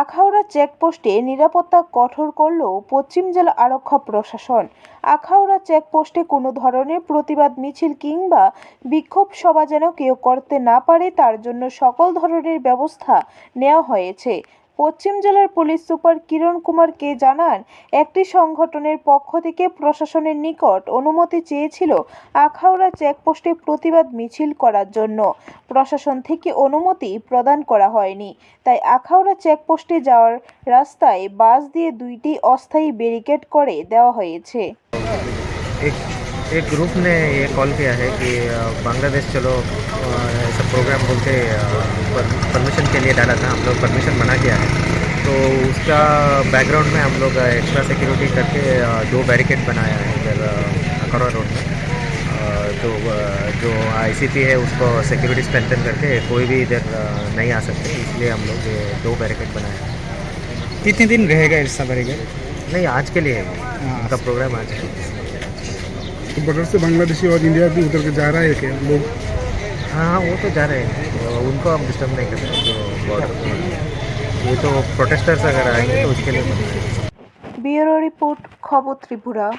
আখাউড়া চেকপোস্টে নিরাপত্তা কঠোর করল পশ্চিম জেলা আরক্ষা প্রশাসন। আখাউড়া চেকপোস্টে কোনো ধরনের প্রতিবাদ মিছিল কিংবা বিক্ষোভ সভা যেন কেউ করতে না পারে, তার জন্য সকল ধরনের ব্যবস্থা নেওয়া হয়েছে। পশ্চিম জেলার পুলিশ সুপার কিরণ কুমার কে জানান একটি সংগঠনের পক্ষ থেকে প্রশাসনের নিকট অনুমতি চেয়েছিল আখাউড়া চেকপোস্টে প্রতিবাদ মিছিল করার জন্য প্রশাসন থেকে অনুমতি প্রদান করা হয়নি তাই আখাউড়া চেকপোস্টে যাওয়ার রাস্তায় বাস দিয়ে দুইটি অস্থায়ী ব্যারিকেড করে দেওয়া হয়েছে एक एक ग्रुप ने ये कॉल किया है कि अ, बांग्लादेश चलो अ, ऐसा प्रोग्राम बोल के लिए डाला था हम लोग परमिशन मना किया है। तो उसका बैकग्राउंड में हम लोग एक्स्ट्रा सिक्योरिटी करके दो बैरिकेड बनाया है इधर अकरवा रोड में। तो जो आईसीपी है उसको सिक्योरिटी स्ट्रेंथन करके कोई भी इधर नहीं आ सकते। इसलिए हम लोग ये दो बैरिकेड बनाए हैं। कितने दिन रहेगा ऐसा बैरिकेड नहीं आज के लिए है। उनका प्रोग्राम आज है तो बॉर्डर से बांग्लादेशी और इंडिया भी उधर के जा रहा है क्या लोग? हाँ हाँ वो तो जा रहे हैं। तो उनको हम डिस्टर्ब नहीं कर रहे ये तो प्रोटेस्टर्स अगर आएँगे तो उसके लिए ब्यूरो रिपोर्ट खबर त्रिपुरा।